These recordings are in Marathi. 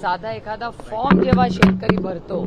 साधा एखादा फॉर्म जेव्हा शेतकरी भरतो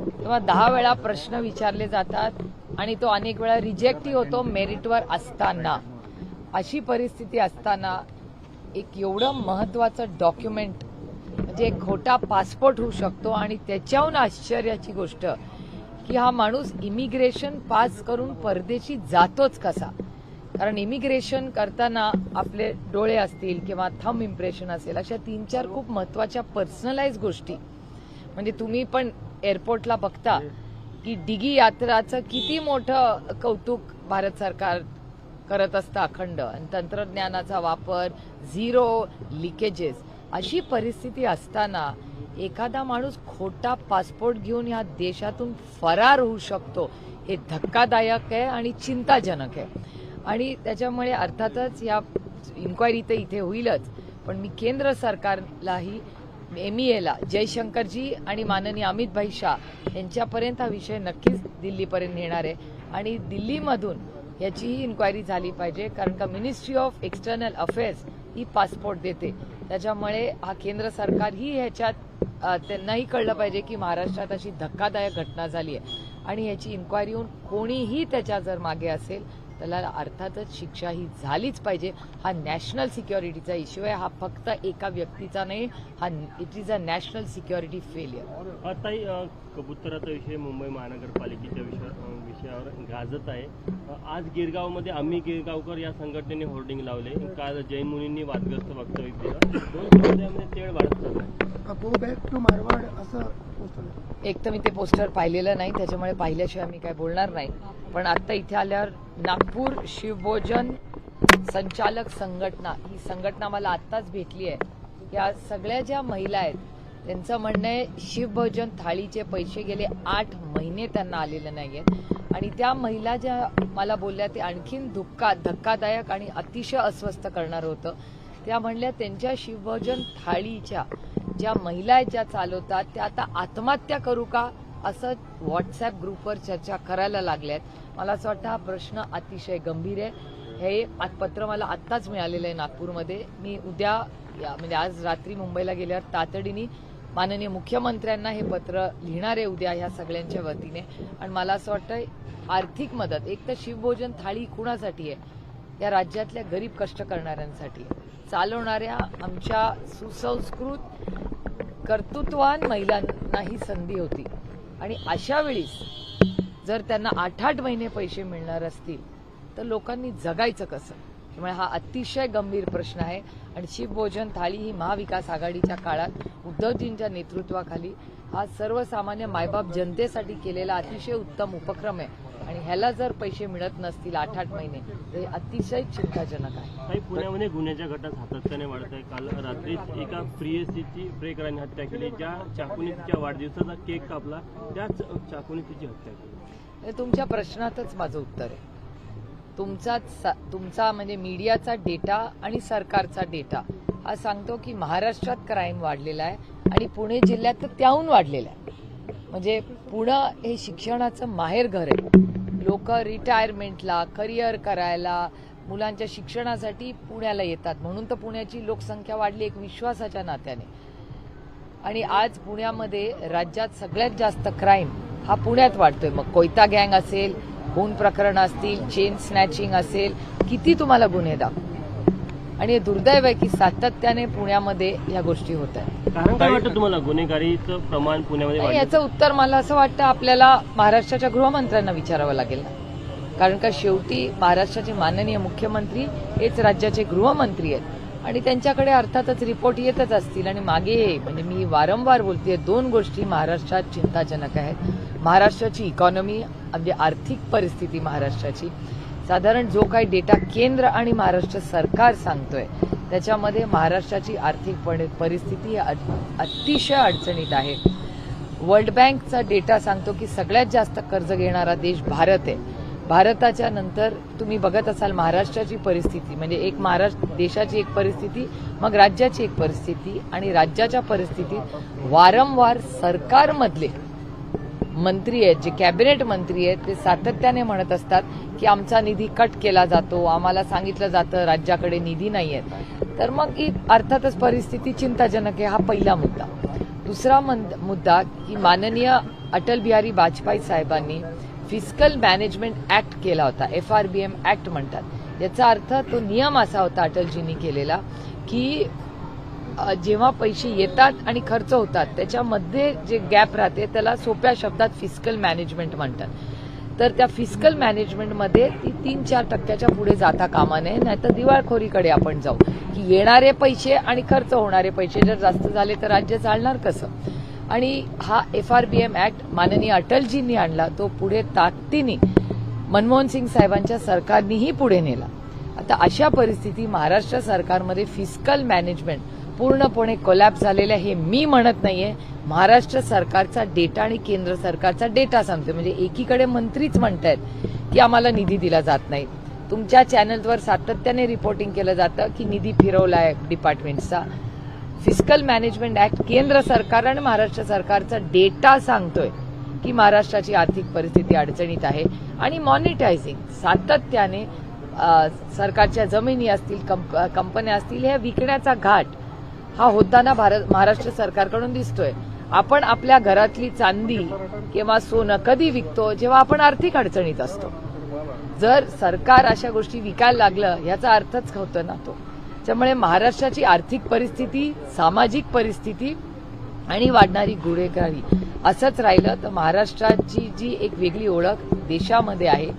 तेव्हा दहा वेळा प्रश्न विचारले जातात आणि तो अनेक वेळा रिजेक्टही होतो मेरिटवर असताना. अशी परिस्थिती असताना एक एवढं महत्वाचं डॉक्युमेंट म्हणजे एक खोटा पासपोर्ट होऊ शकतो आणि त्याच्याहून आश्चर्याची गोष्ट की हा माणूस इमिग्रेशन पास करून परदेशी जातोच कसा? कारण इमिग्रेशन करताना आपले डोळे असतील किंवा थम इम्प्रेशन असेल अशा तीन चार खूप महत्त्वाच्या पर्सनलाइज गोष्टी. म्हणजे तुम्ही पण एअरपोर्टला बघता की डिगी यात्राचं किती मोठं कौतुक भारत सरकार करत असतं अखंड. आणि तंत्रज्ञानाचा वापर झिरो लिकेजेस अशी परिस्थिती असताना एखादा माणूस खोटा पासपोर्ट घेऊन या देशातून फरार होऊ शकतो हे धक्कादायक आहे आणि चिंताजनक आहे. आणि त्याच्यामुळे अर्थातच या इन्क्वायरी तर इथे होईलच. पण मी केंद्र सरकारलाही एम ई एला जयशंकरजी आणि माननीय अमित भाई शाह यांच्यापर्यंत हा विषय नक्कीच दिल्लीपर्यंत नेणार आहे. आणि दिल्लीमधून याचीही इन्क्वायरी झाली पाहिजे कारण का मिनिस्ट्री ऑफ एक्सटर्नल अफेअर्स ही पासपोर्ट देते. त्याच्यामुळे हा केंद्र सरकारही ह्याच्यात त्यांनाही कळलं पाहिजे की महाराष्ट्रात अशी धक्कादायक घटना झाली आहे. आणि ह्याची इन्क्वायरी होऊन कोणीही त्याच्या जर मागे असेल त्याला अर्थातच शिक्षा ही झालीच पाहिजे. हा नॅशनल सिक्युरिटीचा इश्यू आहे. हा फक्त एका व्यक्तीचा नाही हा it is a national security failure आताही अ, कबुतराचा विषय मुंबई महानगरपालिकेच्या विषयावर गाजत आहे. आज गिरगावमध्ये आम्ही गिरगावकर या संघटनेने होर्डिंग लावले. काल जैन मुनींनी वादग्रस्त वक्तव्य केलं. दोन समुदायामध्ये तेढ वाढत चाललाय. गो बॅक टू मारवाड असं. एक तर मी ते पोस्टर पाहिलेलं नाही त्याच्यामुळे पाहिल्याशिवाय मी काय बोलणार नाही. पण आता इथे आल्यावर नागपूर शिवभोजन संचालक संघटना ही संघटना मला आत्ताच भेटली आहे. या सगळ्या ज्या महिला आहेत त्यांचं म्हणणं आहे शिवभोजन थाळीचे पैसे गेले आठ महिने त्यांना आलेले नाही आहेत आणि त्या महिला ज्या मला बोलल्या ते आणखीन धुक्का धक्कादायक आणि अतिशय अस्वस्थ करणार होतं. त्या म्हणल्या त्यांच्या शिवभोजन थाळीच्या ज्या महिला आहेत ज्या चालवतात त्या आता आत्महत्या करू का? असं व्हॉट्सअप ग्रुपवर चर्चा करायला लागल्यात. मला असं वाटतं हा प्रश्न अतिशय गंभीर आहे. हे पत्र मला आत्ताच मिळालेलं आहे नागपूरमध्ये. मी उद्या या- म्हणजे आज रात्री मुंबईला गेल्यावर तातडीने माननीय मुख्यमंत्र्यांना हे पत्र लिहिणार आहे उद्या ह्या सगळ्यांच्या वतीने. आणि मला असं वाटतं आर्थिक मदत एक तर शिवभोजन थाळी कुणासाठी आहे? या राज्यातल्या गरीब कष्ट करणाऱ्यांसाठी. चालवणाऱ्या आमच्या सुसंस्कृत कर्तृत्वान महिलांना ही संधी होती. आणि अशा वेळीस जर त्यांना आठ आठ महिने पैसे मिळणार असतील तर लोकांनी जगायचं कसं? त्यामुळे हा अतिशय गंभीर प्रश्न आहे. आणि शिवभोजन थाळी ही महाविकास आघाडीच्या काळात उद्धवजींच्या नेतृत्वाखाली हा सर्वसामान्य मायबाप जनतेसाठी केलेला अतिशय उत्तम उपक्रम आहे. आणि ह्याला जर पैसे मिळत नसतील आठ आठ महिने तर हे अतिशय चिंताजनक आहे. काही पुण्यामध्ये गुन्ह्याच्या घटना सातत्याने वाढत आहे काल रात्रीच एका प्रियसीची प्रेकरांनी हत्या केली. ज्या चाकूने तिच्या वाढदिवसाचा केक कापला त्याच चाकूने तिची हत्या केली. तुमच्या प्रश्नातच माझं उत्तर आहे. तुमचा तुमचा म्हणजे मीडियाचा डेटा आणि सरकारचा डेटा हा सांगतो की महाराष्ट्रात क्राईम वाढलेला आहे आणि पुणे जिल्ह्यात तर त्याहून वाढलेला आहे. म्हणजे पुणं हे शिक्षणाचं माहेर घर आहे. लोक रिटायरमेंटला करिअर करायला मुलांच्या शिक्षणासाठी पुण्याला येतात. म्हणून तर पुण्याची लोकसंख्या वाढली एक विश्वासाच्या नात्याने. आणि आज पुण्यामध्ये राज्यात सगळ्यात जास्त क्राईम हा पुण्यात वाढतोय. मग कोयता गँग असेल खून प्रकरण असतील चेन स्नॅचिंग असेल किती तुम्हाला गुन्हे दाखव? आणि हे दुर्दैव आहे की सातत्याने पुण्यामध्ये या गोष्टी होत आहेत. कारण काय वाटतं तुम्हाला? गुन्हेगारीचं प्रमाण पुण्यामध्ये याचं उत्तर मला असं वाटतं आपल्याला महाराष्ट्राच्या गृहमंत्र्यांना विचारावं लागेल कारण का शेवटी महाराष्ट्राचे माननीय मुख्यमंत्री हेच राज्याचे गृहमंत्री आहेत. आणि त्यांच्याकडे अर्थातच रिपोर्ट येतच असतील आणि मागे म्हणजे मी वारंवार बोलतेय दोन गोष्टी महाराष्ट्रात चिंताजनक आहेत. महाराष्ट्राची इकॉनॉमी म्हणजे आर्थिक परिस्थिती महाराष्ट्राची साधारण जो काही डेटा केंद्र आणि महाराष्ट्र सरकार सांगतोय त्याच्यामध्ये महाराष्ट्राची आर्थिक परिस्थिती ही अतिशय अडचणीत आहे. वर्ल्ड बँकचा डेटा सांगतो की सगळ्यात जास्त कर्ज घेणारा देश भारत आहे. भारताच्या नंतर तुम्ही बघत असाल महाराष्ट्राची परिस्थिती म्हणजे एक महाराष्ट्र देशाची एक परिस्थिती मग राज्याची एक परिस्थिती आणि राज्याच्या परिस्थितीत वारंवार सरकारमधले मंत्री आहेत जे कॅबिनेट मंत्री आहेत ते सातत्याने म्हणत असतात की आमचा निधी कट केला जातो आम्हाला सांगितलं जातं राज्याकडे निधी नाही आहेत तर मग ही अर्थातच परिस्थिती चिंताजनक आहे हा पहिला मुद्दा. दुसरा मुद्दा की माननीय अटल बिहारी वाजपेयी साहेबांनी फिस्कल मॅनेजमेंट ऍक्ट केला होता F R B M act म्हणतात. याचा अर्थ तो नियम असा होता अटलजींनी केलेला की जेव्हा पैसे येतात आणि खर्च होतात त्याच्यामध्ये जे गॅप राहते त्याला सोप्या शब्दात फिस्कल मॅनेजमेंट म्हणतात. तर त्या फिस्कल मॅनेजमेंटमध्ये ती तीन चार टक्क्याच्या पुढे जाता कामा नये नाहीतर दिवाळखोरीकडे आपण जाऊ. की येणारे पैसे आणि खर्च होणारे पैसे जर जास्त झाले तर राज्य चालणार कसं? आणि हा F R B M act माननीय अटलजींनी आणला तो पुढे ताकदीने मनमोहन सिंग साहेबांच्या सरकारनीही पुढे नेला. आता अशा परिस्थिती महाराष्ट्र सरकारमध्ये फिस्कल मॅनेजमेंट पूर्णपणे कोलॅप्स झालेलं आहे हे मी म्हणत नाहीये. महाराष्ट्र सरकारचा डेटा आणि केंद्र सरकारचा डेटा सांगतो म्हणजे एकीकडे मंत्रीच म्हणतायत की आम्हाला निधी दिला जात नाही. तुमच्या चॅनलवर सातत्याने रिपोर्टिंग केलं जातं की निधी फिरवलाय डिपार्टमेंटचा फिस्कल मॅनेजमेंट ऍक्ट केंद्र सरकार आणि महाराष्ट्र सरकारचा डेटा सांगतोय की महाराष्ट्राची आर्थिक परिस्थिती अडचणीत आहे. आणि मॉनिटायझिंग सातत्याने सरकारच्या जमिनी असतील कंप- कंपन्या असतील ह्या विकण्याचा घाट हा होताना भारत महाराष्ट्र सरकारकडून दिसतोय. आपण आपल्या घरातली चांदी किंवा सोनं कधी विकतो? जेव्हा आपण आर्थिक अडचणीत असतो. जर सरकार अशा गोष्टी विकायला लागलं याचा अर्थच होतो ना तो. त्यामुळे महाराष्ट्राची आर्थिक परिस्थिती सामाजिक परिस्थिती आणि वाढणारी गुन्हेगारी असंच राहिलं तर महाराष्ट्राची जी एक वेगळी ओळख देशामध्ये आहे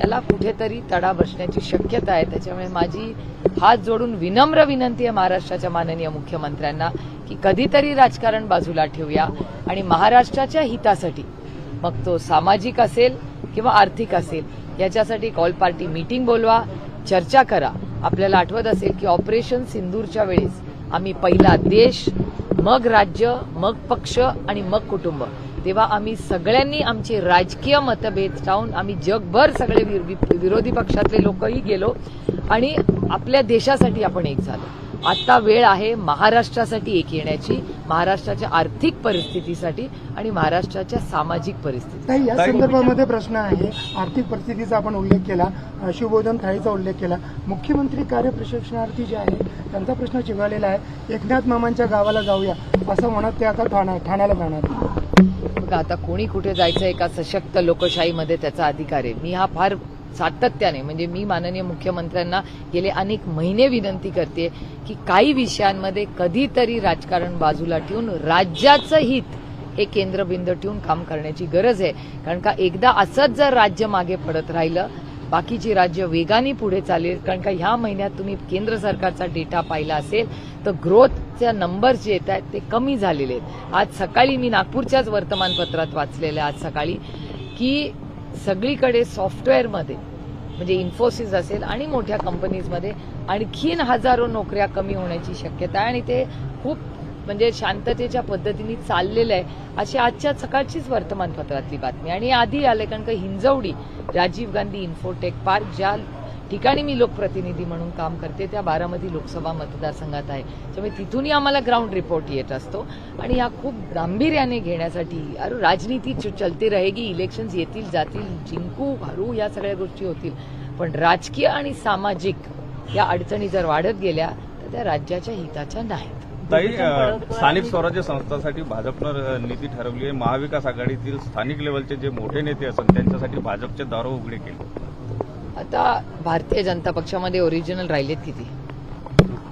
त्याला कुठेतरी तडा बसण्याची शक्यता आहे. त्याच्यामुळे माझी हात जोडून विनम्र विनंती आहे महाराष्ट्राच्या माननीय मुख्यमंत्र्यांना की कधीतरी राजकारण बाजूला ठेवूया आणि महाराष्ट्राच्या हितासाठी मग तो सामाजिक असेल किंवा आर्थिक असेल याच्यासाठी कॉल पार्टी मीटिंग बोलवा चर्चा करा. आपल्याला आठवत असेल की ऑपरेशन सिंदूरच्या वेळेस आम्ही पहिला देश मग राज्य मग पक्ष आणि मग कुटुंब. तेव्हा आम्ही सगळ्यांनी आमचे राजकीय मतभेद टाळून आम्ही जगभर सगळे विरोधी पक्षातले लोकही गेलो आणि आपल्या देशासाठी आपण एक झालो. आता वेळ आहे महाराष्ट्रासाठी एक येण्याची महाराष्ट्राच्या आर्थिक परिस्थितीसाठी आणि महाराष्ट्राच्या सामाजिक परिस्थिती या संदर्भामध्ये प्रश्न आहे आर्थिक परिस्थितीचा आपण उल्लेख केला अ, शिवभोजन थाळीचा उल्लेख केला. मुख्यमंत्री कार्य प्रशिक्षणार्थी जे आहे त्यांचा प्रश्न चिघळलेला आहे. एकनाथ मामांच्या गावाला जाऊया. असं म्हणत ते आता ठाणा ठाण्याला जाणार बघा आता कोणी कुठे जायचं एका सशक्त लोकशाहीमध्ये त्याचा अधिकार आहे. मी हा फार सातत्याने म्हणजे मी माननीय मुख्यमंत्र्यांना गेले अनेक महिने विनंती करते की काही विषयांमध्ये कधीतरी राजकारण बाजूला ठेवून राज्याचं हित हे केंद्रबिंदू ठेवून काम करण्याची गरज आहे. कारण का एकदा असंच जर राज्य मागे पडत राहिलं बाकीची राज्य वेगाने पुढे चालेल कारण का ह्या महिन्यात तुम्ही केंद्र सरकारचा डेटा पाहिला असेल तर ग्रोथच्या नंबर्स जे येत आहेत ते कमी झालेले आहेत. आज सकाळी मी नागपूरच्याच वर्तमानपत्रात वाचलेलं आहे आज सकाळी की सगळीकडे सॉफ्टवेअरमध्ये म्हणजे इन्फोसिस असेल आणि मोठ्या कंपनीजमध्ये आणखीन हजारो नोकऱ्या कमी होण्याची शक्यता आहे आणि ते खूप म्हणजे शांततेच्या पद्धतीने चाललेलं आहे. अशी आजच्या सकाळचीच वर्तमानपत्रातली बातमी. आणि आधी आले कारण का हिंजवडी राजीव गांधी इन्फोटेक पार्क ज्या ठिकाणी मी लोकप्रतिनिधी म्हणून काम करते. त्या बारामती लोकसभा मतदारसंघात आहे. त्यामुळे तिथूनही आम्हाला ग्राउंड रिपोर्ट येत असतो. आणि हा खूप गांभीर्याने घेण्यासाठी अरे राजनीती चलते रहेगी इलेक्शन्स येतील जातील जिंकू हरू या सगळ्या गोष्टी होतील. पण राजकीय आणि सामाजिक या अडचणी जर वाढत गेल्या तर त्या राज्याच्या हिताच्या नाहीत. ताई स्थानिक स्वराज्य संस्थांसाठी भाजपनं नीती ठरवली आहे. महाविकास आघाडीतील स्थानिक लेवलचे जे मोठे नेते असतात त्यांच्यासाठी भाजपचे दारो उघडे केले. आता भारतीय जनता पक्षामध्ये ओरिजिनल राहिलेत किती?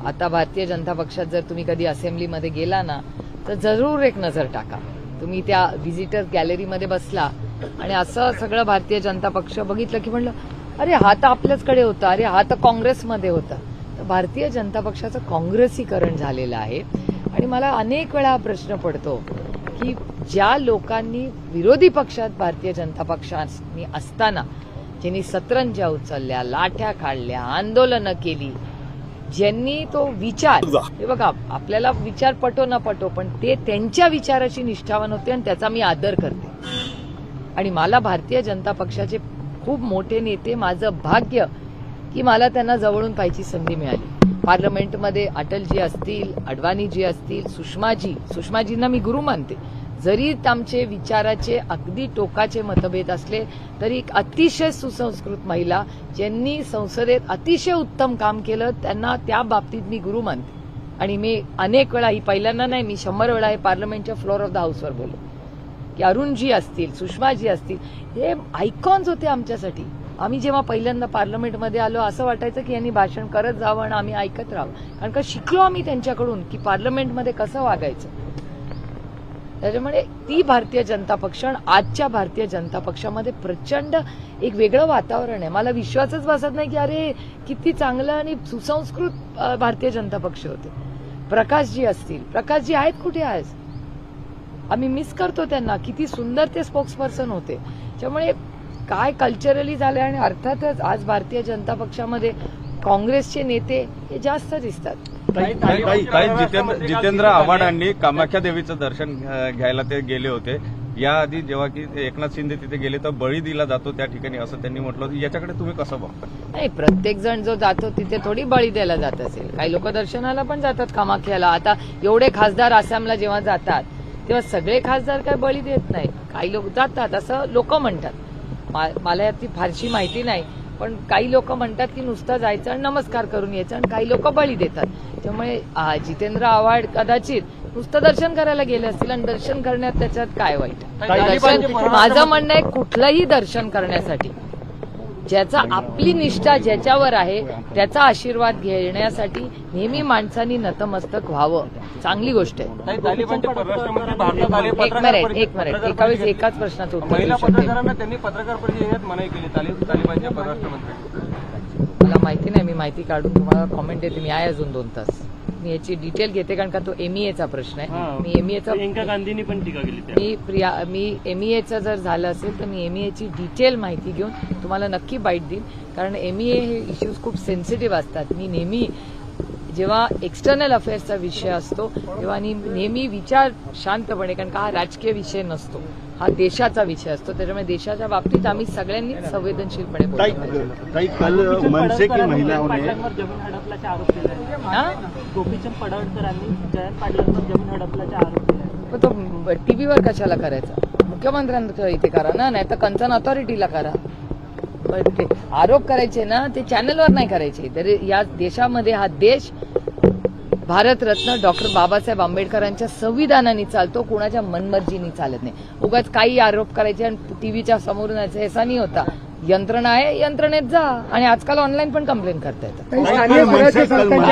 आता भारतीय जनता पक्षात जर तुम्ही कधी असेंब्लीमध्ये गेला ना तर जरूर एक नजर टाका. तुम्ही त्या व्हिजिटर गॅलरीमध्ये बसला आणि असं सगळं भारतीय जनता पक्ष बघितलं की म्हणलं अरे हा तर आपल्याचकडे होता. अरे हा तर काँग्रेसमध्ये होता. तर भारतीय जनता पक्षाचं काँग्रेसीकरण झालेलं आहे. आणि मला अनेक वेळा हा प्रश्न पडतो की ज्या लोकांनी विरोधी पक्षात भारतीय जनता पक्षाने असताना ज्यांनी सतरंज्या उचलल्या लाठ्या काढल्या आंदोलनं केली. ज्यांनी तो विचार हे बघा आपल्याला विचार पटो न पटो पण ते त्यांच्या विचाराशी निष्ठावान होते आणि त्याचा मी आदर करते. आणि मला भारतीय जनता पक्षाचे खूप मोठे नेते माझं भाग्य की मला त्यांना जवळून पाहायची संधी मिळाली. पार्लमेंटमध्ये अटलजी असतील अडवाणीजी असतील सुषमाजी सुषमाजींना मी गुरु मानते. जरी आमचे विचाराचे अगदी टोकाचे मतभेद असले तरी एक अतिशय सुसंस्कृत महिला ज्यांनी संसदेत अतिशय उत्तम काम केलं त्यांना त्या बाबतीत मी गुरु मानते. आणि मी अनेक वेळा ही पहिल्यांदा नाही मी शंभर वेळा हे पार्लमेंटच्या फ्लोअर ऑफ द हाऊसवर बोललो की अरुणजी असतील सुषमाजी असतील हे आयकॉन्स होते आमच्यासाठी. आम्ही जेव्हा पहिल्यांदा पार्लमेंटमध्ये आलो असं वाटायचं की यांनी भाषण करत जावं आणि आम्ही ऐकत राहावं. कारण का शिकलो आम्ही त्यांच्याकडून की पार्लमेंटमध्ये कसं वागायचं. त्याच्यामुळे ती भारतीय जनता पक्ष आणि आजच्या भारतीय जनता पक्षामध्ये प्रचंड एक वेगळं वातावरण आहे. मला विश्वासच बसत नाही की अरे किती चांगलं आणि सुसंस्कृत भारतीय जनता पक्ष होते. प्रकाशजी असतील. प्रकाशजी आहेत कुठे आज? आम्ही मिस करतो त्यांना. किती सुंदर ते स्पोक्स पर्सन होते. त्यामुळे काय कल्चरली झालंय आणि अर्थातच आज भारतीय जनता पक्षामध्ये काँग्रेसचे नेते हे जास्त दिसतात. जितेंद्र जितेंद्र आव्हाडांनी कामाख्या देवीचं दर्शन घ्यायला ते गेले होते. याआधी जेव्हा की एकनाथ शिंदे तिथे गेले तर बळी दिला जातो त्या ठिकाणी असं त्यांनी म्हटलं होतं. याच्याकडे तुम्ही कसं बघता? नाही प्रत्येक जण जो जातो तिथे थोडी बळी द्यायला जात असेल. काही लोक दर्शनाला पण जातात कामाख्याला. आता एवढे खासदार आसामला जेव्हा जातात तेव्हा सगळे खासदार काय बळी देत नाहीत. काही लोक जातात असं लोक म्हणतात. मला यातली फारशी माहिती नाही. पण काही लोक म्हणतात की नुसतं जायचं आणि नमस्कार करून यायचं आणि काही लोक बळी देतात. त्यामुळे जितेंद्र आव्हाड कदाचित नुसतं दर्शन करायला गेले असतील आणि दर्शन करण्यात त्याच्यात काय वाईट? माझं म्हणणं आहे कुठलंही दर्शन करण्यासाठी ज्याचा आपली निष्ठा ज्याच्यावर आहे त्याचा आशीर्वाद घेण्यासाठी नेहमी माणसांनी नतमस्तक व्हावं. चांगली गोष्ट आहे. आले एक मिनिट एक मिनिट एका वेळेस एकाच प्रश्नाचं उत्तर त्यांनी पत्रकार परिषदेत मनाई केली परराष्ट्र मला माहिती नाही मी माहिती काढून तुम्हाला कॉमेंट देते. मी आहे अजून दोन तास. मी याची डिटेल घेते कारण का तो एमईएचा प्रश्न आहे. मी एमईएचा प्रियंका गांधींनी पण टीका केली मी प्रिया मी एमईएचं जर झालं असेल तर मी एमईएची डिटेल माहिती घेऊन तुम्हाला नक्की बाईट देईन. कारण एमईए हे इश्यूज खूप सेन्सिटिव्ह असतात. मी नेहमी जेव्हा एक्सटर्नल अफेअर्सचा विषय असतो तेव्हा नेहमी विचार शांतपणे कारण का हा राजकीय विषय नसतो. हा देशाचा विषय असतो त्याच्यामुळे देशाच्या बाबतीत आम्ही सगळ्यांनी संवेदनशीलपणे बोललं पाहिजे. काही काल मनसे की महिलाओं ने जमीन हडपल्याचे आरोप केले आहेत. गोपीचंद पडळकरांनी जयंत पाटलांवर जमीन हडपल्याचे आरोप केले आहेत. पण तो टीव्हीवर कशाला करायचा मुख्यमंत्र्यांच्या इथे करा ना नाही तर कन्सर्न ऑथॉरिटीला करा आरोप करायचे ना ते चॅनलवर नाही करायचे तर या देशामध्ये हा देश भारतरत्न डॉक्टर बाबासाहेब आंबेडकरांच्या संविधानाने चालतो कुणाच्या मनमर्जीनी चालत नाही. उगाच काही आरोप करायचे आणि टीव्हीच्या समोरून यायचं असा नाही होता. यंत्रणा आहे यंत्रणेत जा. आणि आजकाल ऑनलाईन पण कंप्लेंट करता येतं.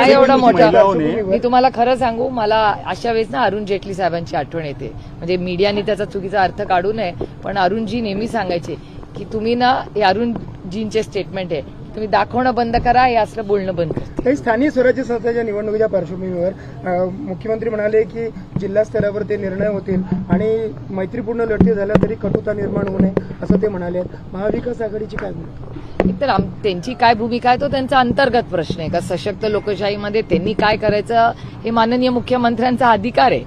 एवढं मोठं? मी तुम्हाला खरं सांगू मला अशा वेळेस ना अरुण जेटली साहेबांची आठवण येते. म्हणजे मीडियाने त्याचा चुकीचा अर्थ काढू नये पण अरुणजी नेहमी सांगायचे की तुम्ही ना हे अरुणजींचे स्टेटमेंट आहे तुम्ही दाखवणं बंद करा हे असलं बोलणं बंद करा. काही स्थानिक स्वराज्य संस्थेच्या निवडणुकीच्या पार्श्वभूमीवर मुख्यमंत्री म्हणाले की जिल्हा स्तरावर ते निर्णय होतील आणि मैत्रीपूर्ण लढती झाल्या तरी कटुता निर्माण होऊ नये असं ते म्हणाले. महाविकास आघाडीची काय भूमिका? एकतर त्यांची काय भूमिका आहे तो त्यांचा अंतर्गत प्रश्न आहे. का सशक्त लोकशाहीमध्ये त्यांनी काय करायचं हे माननीय मुख्यमंत्र्यांचा अधिकार आहे.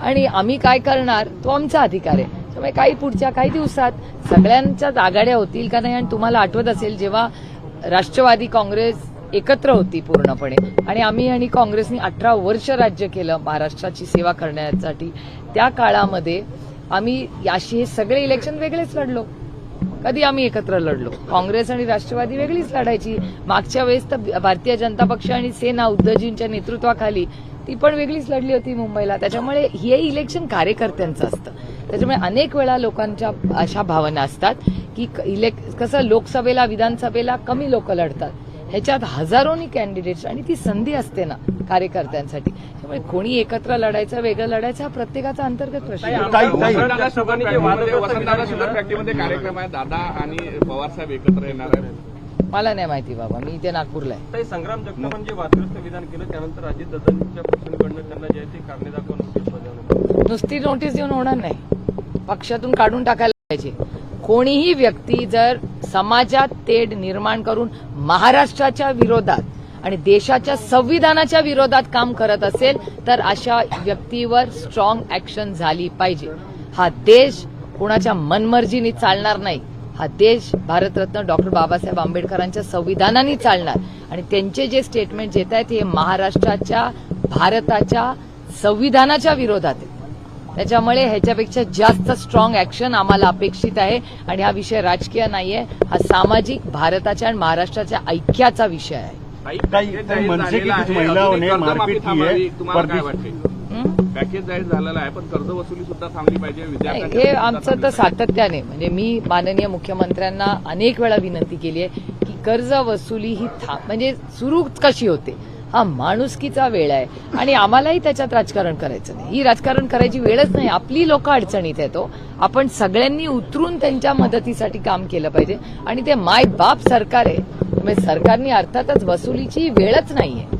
आणि आम्ही काय करणार तो आमचा अधिकार आहे. त्यामुळे काही पुढच्या काही दिवसात सगळ्यांच्याच आघाड्या होतील का नाही आणि तुम्हाला आठवत असेल जेव्हा राष्ट्रवादी काँग्रेस एकत्र होती पूर्णपणे. आणि आम्ही आणि काँग्रेसनी अठरा वर्ष राज्य केलं महाराष्ट्राची सेवा करण्यासाठी. त्या काळामध्ये आम्ही याशी हे सगळे इलेक्शन वेगळेच लढलो. कधी आम्ही एकत्र लढलो? काँग्रेस आणि राष्ट्रवादी वेगळीच लढायची. मागच्या वेळेस तर भारतीय जनता पक्ष आणि सेना उद्धवजींच्या नेतृत्वाखाली ती पण वेगळीच लढली होती मुंबईला. त्याच्यामुळे हे इलेक्शन कार्यकर्त्यांचं असतं. त्याच्यामुळे अनेक वेळा लोकांच्या अशा भावना असतात. की इलेक् कसं लोकसभेला विधानसभेला कमी लोक लढतात. ह्याच्यात हजारोनी कॅन्डिडेट्स आणि ती संधी असते ना कार्यकर्त्यांसाठी. त्यामुळे कोणी एकत्र लढायचं वेगळं लढायचं हा प्रत्येकाचा अंतर्गत प्रश्न आहे. आहे दादा आणि पवार साहेब एकत्र येणार आहेत. मला नाही माहिती बाबा मी इथे नागपूरला आहे. ताई संग्राम जगतापांनी जे वादग्रस्त विधान केलं त्यानंतर अजित दादांच्या पक्षाकडनं त्यांना जे आहे ते कारणे दाखवा नोटीस बजावण्यात नुसती नोटीस देऊन होणार नाही. पक्षातून काढून टाकायला पाहिजे. कोणीही व्यक्ती जर समाजात तेढ निर्माण करून महाराष्ट्राच्या विरोधात आणि देशाच्या संविधानाच्या विरोधात काम करत असेल तर अशा व्यक्तीवर स्ट्रॉंग ऍक्शन झाली पाहिजे. हा देश कोणाच्या मनमर्जीने चालणार नाही. हा देश भारतरत्न डॉक्टर बाबासाहेब आंबेडकरांच्या संविधानाने चालणार. आणि त्यांचे जे स्टेटमेंट येत आहेत हे महाराष्ट्राच्या भारताच्या संविधानाच्या विरोधात आहे त्याच्यामुळे ह्याच्यापेक्षा जास्त स्ट्रॉंग ऍक्शन आम्हाला अपेक्षित आहे. आणि हा विषय राजकीय नाहीये. हा सामाजिक भारताच्या आणि महाराष्ट्राच्या ऐक्याचा विषय आहे. पॅकेज जाहीर झालेलं थांबावी. है. पण कर्ज वसुली सुद्धा थांबली पाहिजे. आमचं तर. सातत्याने म्हणजे मी माननीय मुख्यमंत्र्यांना अनेक वेळा विनंती केली आहे की कर्ज वसुली ही था म्हणजे सुरू कशी होते? हा माणुसकीचा वेळ आहे. आणि आम्हालाही त्याच्यात राजकारण करायचं नाही. ही राजकारण करायची वेळच नाही. आपली लोक अडचणीत येतो हो. आपण सगळ्यांनी उतरून त्यांच्या मदतीसाठी काम केलं पाहिजे. आणि ते माय बाप सरकार आहे. म्हणजे सरकारने अर्थातच वसुलीची वेळच नाहीये.